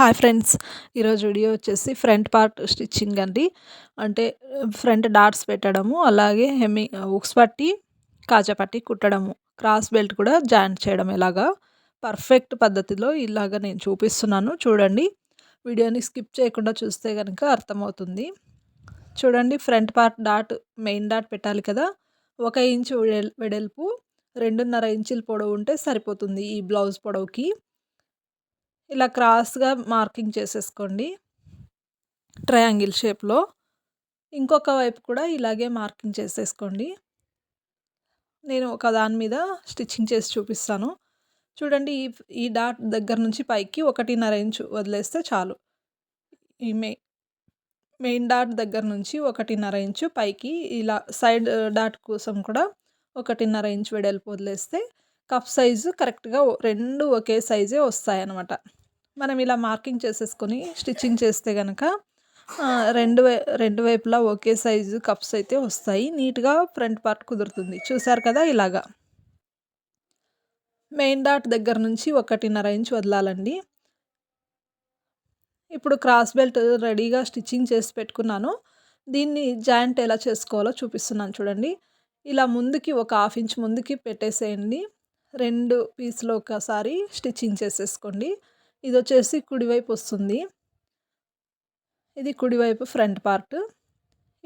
Hi friends. ఈరోజు video వచ్చేసి front part stitching అండి. అంటే ఫ్రంట్ డాట్స్ పెట్టడము అలాగే హెమ్మి ఉక్స్ పట్టి కాజా పట్టి కుట్టడము. క్రాస్ బెల్ట్ కూడా జాయింట్ చేయడం ఎలాగా పర్ఫెక్ట్ పద్ధతిలో ఇలాగ నేను చూపిస్తున్నాను. చూడండి. వీడియోని స్కిప్ చేయకుండా చూస్తే కనుక అర్థమవుతుంది. చూడండి front part dot main dot పెట్టాలి కదా. ఒక ఇంచు వెడల్పు రెండున్నర ఇంచుల పొడవు ఉంటే సరిపోతుంది ఈ బ్లౌజ్ పొడవుకి. ఇలా క్రాస్గా మార్కింగ్ చేసేసుకోండి. ట్రయాంగిల్ షేప్లో. ఇంకొక వైపు కూడా ఇలాగే మార్కింగ్ చేసేసుకోండి. నేను ఒక దాని మీద స్టిచ్చింగ్ చేసి చూపిస్తాను. చూడండి ఈ ఈ డాట్ దగ్గర నుంచి పైకి ఒకటిన్నర ఇంచు వదిలేస్తే చాలు. ఈ మె మెయిన్ డాట్ దగ్గర నుంచి ఒకటిన్నర ఇంచు పైకి ఇలా సైడ్ డాట్ కోసం కూడా ఒకటిన్నర ఇంచు వెడల్పు వదిలేస్తే కప్ సైజు కరెక్ట్గా రెండు ఒకే సైజే వస్తాయన్నమాట. మనం ఇలా మార్కింగ్ చేసేసుకొని స్టిచ్చింగ్ చేస్తే కనుక రెండు వై రెండు వైపులా ఒకే సైజు కప్స్ అయితే వస్తాయి. నీట్గా ఫ్రంట్ పార్ట్ కుదురుతుంది. చూసారు కదా ఇలాగా. మెయిన్ డాట్ దగ్గర నుంచి ఒకటిన్నర ఇంచ్ వదలాలండి. ఇప్పుడు క్రాస్ బెల్ట్ రెడీగా స్టిచ్చింగ్ చేసి పెట్టుకున్నాను. దీన్ని జాయింట్ ఎలా చేసుకోవాలో చూపిస్తున్నాను చూడండి. ఇలా ముందుకి ఒక హాఫ్ ఇంచ్ ముందుకి పెట్టేసేయండి. రెండు పీసులు ఒకసారి స్టిచ్చింగ్ చేసేసుకోండి. ఇది వచ్చేసి కుడివైపు వస్తుంది. ఇది కుడివైపు ఫ్రంట్ పార్ట్.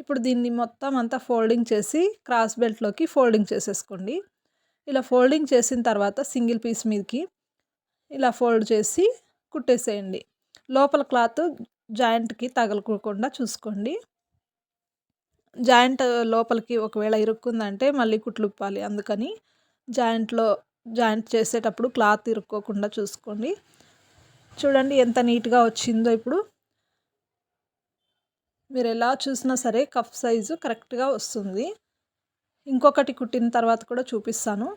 ఇప్పుడు దీన్ని మొత్తం అంతా ఫోల్డింగ్ చేసి క్రాస్ బెల్ట్లోకి ఫోల్డింగ్ చేసేసుకోండి. ఇలా ఫోల్డింగ్ చేసిన తర్వాత సింగిల్ పీస్ మీదకి ఇలా ఫోల్డ్ చేసి కుట్టేసేయండి. లోపల క్లాత్ జాయింట్కి తగలకోకుండా చూసుకోండి. జాయింట్ లోపలికి ఒకవేళ ఇరుక్కుందంటే మళ్ళీ కుట్లుప్పాలి అందుకని జాయింట్లో జాయింట్ చేసేటప్పుడు క్లాత్ ఇరుక్కోకుండా చూసుకోండి. చూడండి ఎంత నీట్గా వచ్చిందో ఇప్పుడు. మీరు ఎలా చూసినా సరే కఫ్ సైజు కరెక్ట్గా వస్తుంది. ఇంకొకటి కుట్టిన తర్వాత కూడా చూపిస్తాను.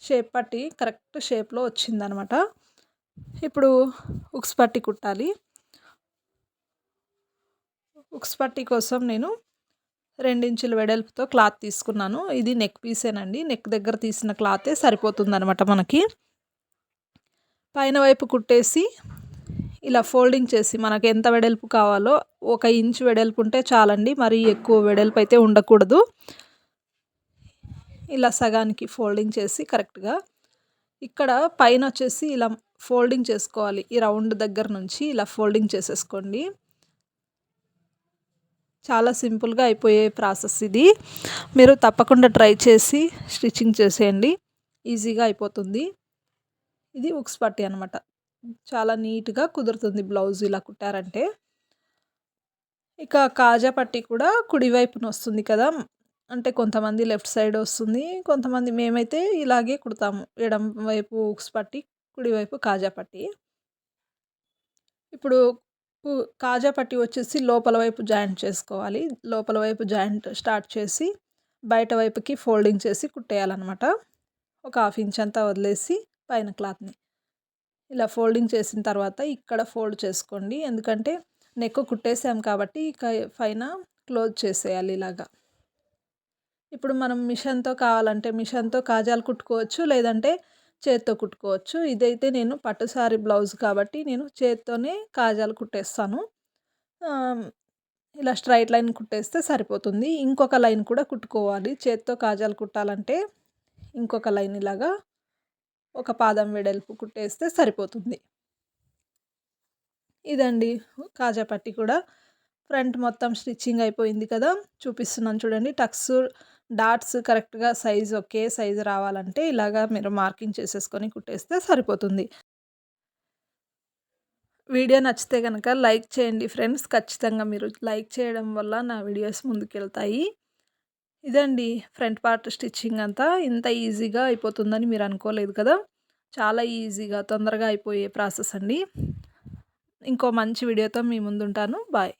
షేప్ పట్టి కరెక్ట్ షేప్లో వచ్చిందనమాట. ఇప్పుడు ఉక్స్ పట్టి కుట్టాలి. ఉక్స్ పట్టి కోసం నేను రెండించుల వెడల్పుతో క్లాత్ తీసుకున్నాను. ఇది నెక్ పీసేనండి. నెక్ దగ్గర తీసిన క్లాతే సరిపోతుందనమాట మనకి. పైన వైపు కుట్టేసి ఇలా ఫోల్డింగ్ చేసి మనకు ఎంత వెడల్పు కావాలో ఒక ఇంచ్ వెడల్పు ఉంటే చాలండి. మరి ఎక్కువ వెడల్పు అయితే ఉండకూడదు. ఇలా సగానికి ఫోల్డింగ్ చేసి కరెక్ట్గా ఇక్కడ పైన వచ్చేసి ఇలా ఫోల్డింగ్ చేసుకోవాలి. ఈ రౌండ్ దగ్గర నుంచి ఇలా ఫోల్డింగ్ చేసేసుకోండి. చాలా సింపుల్గా అయిపోయే ప్రాసెస్ ఇది. మీరు తప్పకుండా ట్రై చేసి స్టిచ్చింగ్ చేసేయండి. ఈజీగా అయిపోతుంది. ఇది ఉక్స్ పట్టి అనమాట. చాలా నీట్గా కుదురుతుంది బ్లౌజ్ ఇలా కుట్టారంటే. ఇక కాజా పట్టి కూడా కుడివైపున వస్తుంది కదా. అంటే కొంతమంది లెఫ్ట్ సైడ్ వస్తుంది కొంతమంది మేమైతే ఇలాగే కుడతాము. ఎడం వైపు ఉక్స్ పట్టి కుడివైపు కాజా పట్టి. ఇప్పుడు కాజా పట్టి వచ్చేసి లోపల వైపు జాయింట్ చేసుకోవాలి. లోపల వైపు జాయింట్ స్టార్ట్ చేసి బయట వైపుకి ఫోల్డింగ్ చేసి కుట్టేయాలన్నమాట. ఒక హాఫ్ ఇంచ్ అంతా వదిలేసి పైన క్లాత్ని. ఇలా ఫోల్డింగ్ చేసిన తర్వాత ఇక్కడ ఫోల్డ్ చేసుకోండి. ఎందుకంటే నెక్ కుట్టేసాం కాబట్టి ఇక పైన క్లోజ్ చేసేయాలి ఇలాగా. ఇప్పుడు మనం మిషన్తో కావాలంటే మిషన్తో కాజాలు కుట్టుకోవచ్చు లేదంటే చేత్తో కుట్టుకోవచ్చు. ఇదైతే నేను పట్టుసారి బ్లౌజ్ కాబట్టి నేను చేత్తోనే కాజాలు కుట్టేస్తాను. ఇలా స్ట్రైట్ లైన్ కుట్టేస్తే సరిపోతుంది. ఇంకొక లైన్ కూడా కుట్టుకోవాలి. చేత్తో కాజాలు కుట్టాలంటే ఇంకొక లైన్ ఇలాగా ఒక పాదం వెడల్పు కుట్టేస్తే సరిపోతుంది. ఇదండి కాజా పట్టి కూడా. ఫ్రంట్ మొత్తం స్టిచ్చింగ్ అయిపోయింది కదా. చూపిస్తున్నాను చూడండి. టక్స్ డాట్స్ కరెక్ట్గా సైజ్ ఒకే సైజ్ రావాలంటే ఇలాగా మీరు మార్కింగ్ చేసేసుకొని కుట్టేస్తే సరిపోతుంది. వీడియో నచ్చితే కనుక లైక్ చేయండి ఫ్రెండ్స్. ఖచ్చితంగా మీరు లైక్ చేయడం వల్ల నా వీడియోస్ ముందుకెళ్తాయి. ఇదండి ఫ్రంట్ పార్ట్ స్టిచ్చింగ్ అంతా. ఇంత ఈజీగా అయిపోతుందని మీరు అనుకోలేదు కదా? చాలా ఈజీగా తొందరగా అయిపోయే ప్రాసెస్ అండి. ఇంకో మంచి వీడియోతో మీ ముందుంటాను. బాయ్.